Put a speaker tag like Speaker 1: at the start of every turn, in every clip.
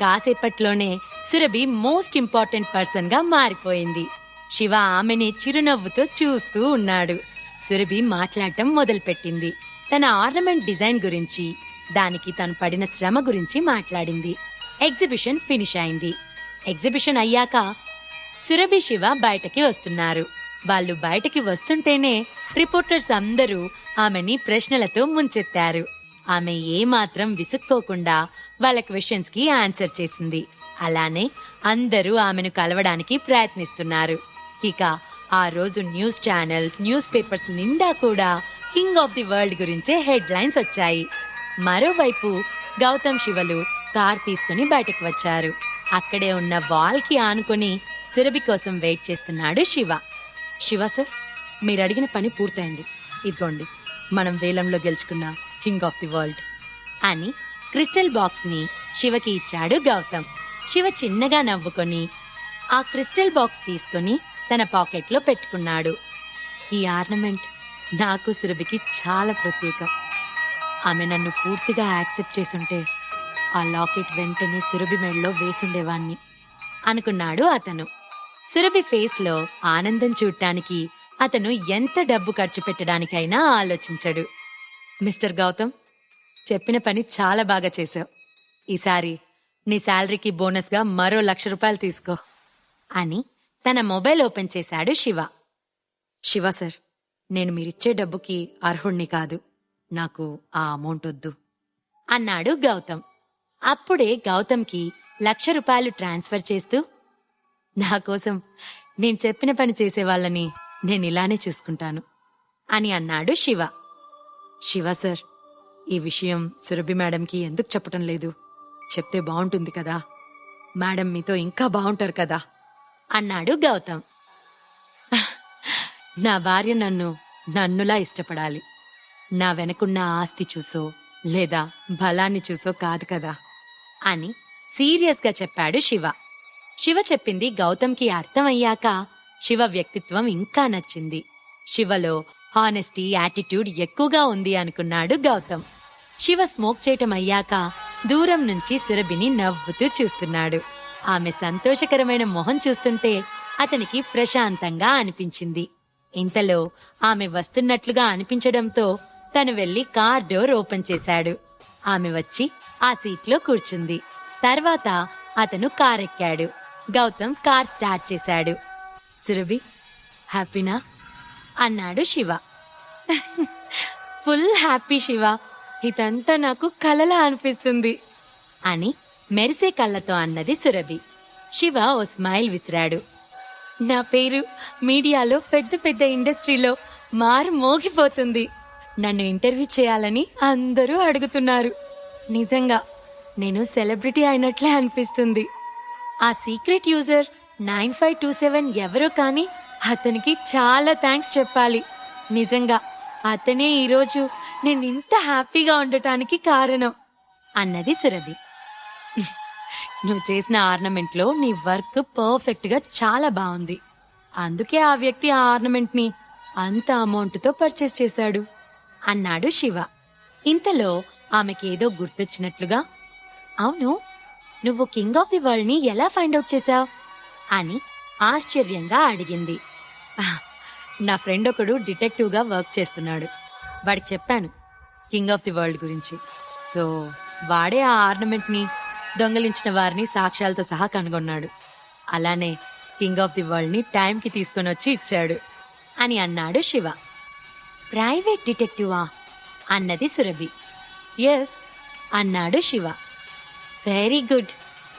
Speaker 1: కాసేపట్లోనే Surabhi most important పర్సన్గా మారిపోయింది. శివ ఆమెని చిరునవ్వుతో చూస్తూ ఉన్నాడు. సురభి మాట్లాడటం మొదలుపెట్టింది. తన ఆర్నమెంట్ డిజైన్ గురించి దానికి తను పడిన శ్రమ గురించి మాట్లాడింది. ఎగ్జిబిషన్ ఫినిష్ అయింది. ఎగ్జిబిషన్ అయ్యాక సురభి శివ బయటకి వస్తున్నారు. వాళ్ళు బయటకి వస్తుంటేనే రిపోర్టర్స్ అందరూ ఆమెని ప్రశ్నలతో ముంచెత్తారు. ఆమె ఏమాత్రం విసుక్కోకుండా వాళ్ళ క్వశ్చన్స్కి ఆన్సర్ చేసింది. అలానే అందరూ ఆమెను కలవడానికి ప్రయత్నిస్తున్నారు. ఇక ఆ రోజు న్యూస్ ఛానల్స్ న్యూస్ పేపర్స్ నిండా కూడా కింగ్ ఆఫ్ ది వరల్డ్ గురించే హెడ్ లైన్స్ వచ్చాయి. మరోవైపు గౌతమ్ శివలు కార్ తీసుకుని బయటకు వచ్చారు. అక్కడే ఉన్న వాల్కి ఆనుకొని సురభి కోసం వెయిట్ చేస్తున్నాడు శివ. శివ సార్ మీరు అడిగిన పని పూర్తయింది. ఇదిగోండి మనం వేలంలో గెలుచుకున్న. కింగ్ ఆఫ్ ది వరల్డ్ అని క్రిస్టల్ బాక్స్ని శివకి ఇచ్చాడు గౌతమ్. శివ చిన్నగా నవ్వుకొని ఆ క్రిస్టల్ బాక్స్ తీసుకొని తన పాకెట్లో పెట్టుకున్నాడు. ఈ ఆర్నమెంట్ నాకు సురభికి చాలా ప్రత్యేకం. ఆమె నన్ను పూర్తిగా యాక్సెప్ట్ చేసుంటే ఆ లాకెట్ వెంటనే సురభి మెడలో వేసుండేవాణ్ణి అనుకున్నాడు అతను. సురభి ఫేస్లో ఆనందం చూడటానికి అతను ఎంత డబ్బు ఖర్చు పెట్టడానికైనా ఆలోచించడు. మిస్టర్ గౌతమ్ చెప్పిన పని చాలా బాగా చేశావు. ఈసారి నీ శాలరీకి బోనస్గా మరో లక్ష రూపాయలు తీసుకో. అని తన మొబైల్ ఓపెన్ చేశాడు శివ. శివ సార్ నేను మీరిచ్చే డబ్బుకి అర్హుణ్ణి కాదు. నాకు ఆ అమౌంట్ వద్దు. అన్నాడు గౌతమ్. అప్పుడే గౌతమ్కి లక్ష రూపాయలు ట్రాన్స్ఫర్ చేస్తూ నా కోసం నేను చెప్పిన పని చేసే వాళ్ళని నేను ఇలానే చూసుకుంటాను. అని అన్నాడు శివ. శివ సార్ ఈ విషయం సురభి మేడంకి ఎందుకు చెప్పటం లేదు? చెప్తే బాగుంటుంది కదా. మేడం మీతో ఇంకా బాగుంటారు కదా. అన్నాడు గౌతమ్. నా భార్య నన్ను నన్నులా ఇష్టపడాలి. నా వెనకున్న ఆస్తి చూసో లేదా బలాన్ని చూసో కాదు కదా అని సీరియస్గా చెప్పాడు శివ. శివ చెప్పింది గౌతమ్కి అర్థమయ్యాక శివ వ్యక్తిత్వం ఇంకా నచ్చింది. శివలో హానెస్టీ యాటిట్యూడ్ ఎక్కువగా ఉంది అనుకున్నాడు గౌతమ్. శివ స్మోక్ చేయటం అయ్యాక దూరం నుంచి సురభిని నవ్వుతూ చూస్తున్నాడు. ఆమె సంతోషకరమైన మొహం చూస్తుంటే అతనికి ప్రశాంతంగా అనిపించింది. ఇంతలో ఆమె వస్తున్నట్లుగా అనిపించడంతో తను వెళ్ళి కార్ డోర్ ఓపెన్ చేశాడు. ఆమె వచ్చి ఆ సీట్లో కూర్చుంది. తర్వాత అతను కార్ ఎక్కాడు గౌతమ్ కార్ స్టార్ట్ చేశాడు. సురభి హ్యాపీనా? అన్నాడు శివ. Full happy Shiva. ఇదంతా నాకు కలలా అనిపిస్తుంది అని మెరిసే కళ్ళతో అన్నది సురభి. శివ ఓ స్మైల్ విసిరాడు. నా పేరు మీడియాలో పెద్ద పెద్ద ఇండస్ట్రీలో మారు మోగిపోతుంది. నన్ను ఇంటర్వ్యూ చేయాలని అందరూ అడుగుతున్నారు. నిజంగా నేను సెలబ్రిటీ అయినట్లే అనిపిస్తుంది. ఆ secret user nine five two seven ఎవరో కానీ అతనికి చాలా థ్యాంక్స్ చెప్పాలి. నిజంగా అతనే ఈరోజు నేను ఇంత హ్యాపీగా ఉండటానికి కారణం అన్నది సురభి. నువ్వు చేసిన ఆర్నమెంట్లో నీ వర్క్ పర్ఫెక్ట్గా చాలా బాగుంది. అందుకే ఆ వ్యక్తి ఆ ఆర్నమెంట్ని అంత అమౌంట్తో పర్చేస్ చేశాడు అన్నాడు శివ. ఇంతలో ఆమెకేదో గుర్తొచ్చినట్లుగా అవును నువ్వు కింగ్ ఆఫ్ ది వరల్డ్ని ఎలా ఫైండ్ అవుట్ చేశావు? అని ఆశ్చర్యంగా అడిగింది. నా ఫ్రెండ్ ఒకడు డిటెక్టివ్గా వర్క్ చేస్తున్నాడు. వాడికి చెప్పాను కింగ్ ఆఫ్ ది వరల్డ్ గురించి. సో వాడే ఆ ఆర్నమెంట్ని దొంగలించిన వారిని సాక్ష్యాలతో సహా కనుగొన్నాడు. అలానే కింగ్ ఆఫ్ ది వరల్డ్ని టైంకి తీసుకొని వచ్చి ఇచ్చాడు అని అన్నాడు శివ. ప్రైవేట్ డిటెక్టివా? అన్నది సురభి. ఎస్ అన్నాడు శివ. వెరీ గుడ్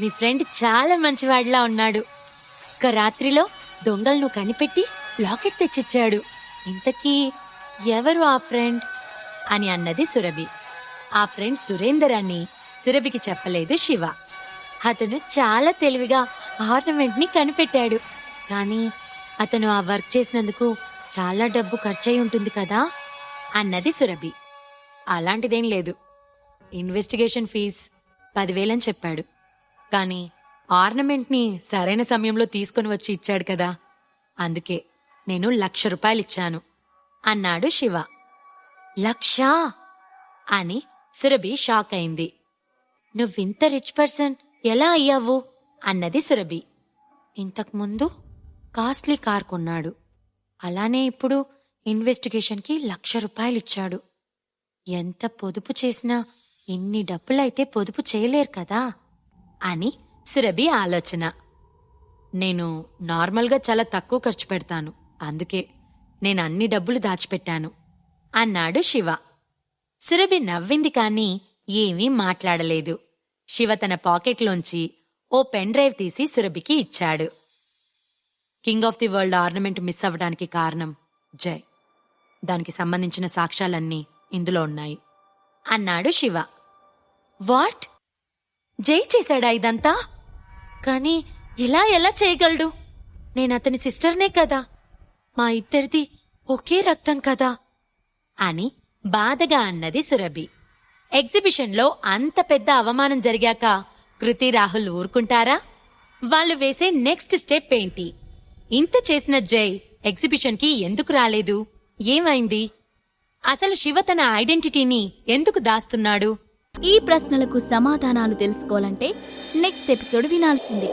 Speaker 1: మీ ఫ్రెండ్ చాలా మంచివాడిలా ఉన్నాడు. ఒక రాత్రిలో దొంగలను కనిపెట్టి లాకెట్ తెచ్చిచ్చాడు. ఇంతకీ ఎవరు ఆ ఫ్రెండ్? అని అన్నది సురభి. ఆ ఫ్రెండ్ సురేందర్ అని సురభికి చెప్పలేదు శివ. అతను చాలా తెలివిగా ఆర్నమెంట్ని కనిపెట్టాడు. కానీ అతను ఆ వర్క్ చేసినందుకు చాలా డబ్బు ఖర్చయి ఉంటుంది కదా? అన్నది సురభి. అలాంటిదేం లేదు. ఇన్వెస్టిగేషన్ ఫీజ్ పదివేలని చెప్పాడు. కానీ ఆర్నమెంట్ని సరైన సమయంలో తీసుకొని వచ్చి ఇచ్చాడు కదా? అందుకే. నేను లక్ష రూపాయలిచ్చాను. అన్నాడు శివ. లక్షా? అని సురభి షాక్ అయింది. నువ్వింత రిచ్ పర్సన్ ఎలా అయ్యావు? అన్నది సురభి. ఇంతకుముందు కాస్ట్లీ కార్ కొన్నాడు. అలానే ఇప్పుడు ఇన్వెస్టిగేషన్కి లక్ష రూపాయలిచ్చాడు. ఎంత పొదుపు చేసినా ఇన్ని డబ్బులైతే పొదుపు చేయలేరు కదా? అని సురభి ఆలోచన. నేను నార్మల్గా చాలా తక్కువ ఖర్చు పెడతాను. అందుకే నేను అన్ని డబ్బులు దాచిపెట్టాను. అన్నాడు శివ. సురభి నవ్వింది కాని ఏమీ మాట్లాడలేదు. శివ తన పాకెట్లోంచి ఓ పెన్ డ్రైవ్ తీసి సురభికి ఇచ్చాడు. King of the world ornament miss అవ్వడానికి కారణం జై దానికి సంబంధించిన సాక్ష్యాలన్నీ ఇందులో ఉన్నాయి. అన్నాడు శివ. వాట్? జై చేశాడా ఇదంతా? కానీ ఇలా ఎలా చేయగలడు? నేను అతని సిస్టర్నే కదా. మా ఇద్దరిది ఒకే రక్తం కదా? అని బాధగా అన్నది సురభి. ఎగ్జిబిషన్లో అంత పెద్ద అవమానం జరిగాక కృతి రాహుల్ ఊరుకుంటారా? వాళ్ళు వేసే నెక్స్ట్ స్టెప్ ఏంటి? ఇంత చేసిన జై ఎగ్జిబిషన్కి ఎందుకు రాలేదు? ఏమైంది? అసలు శివ తన ఐడెంటిటీని ఎందుకు దాస్తున్నాడు?
Speaker 2: ఈ ప్రశ్నలకు సమాధానాలు తెలుసుకోవాలంటే నెక్స్ట్ ఎపిసోడ్ వినాల్సిందే.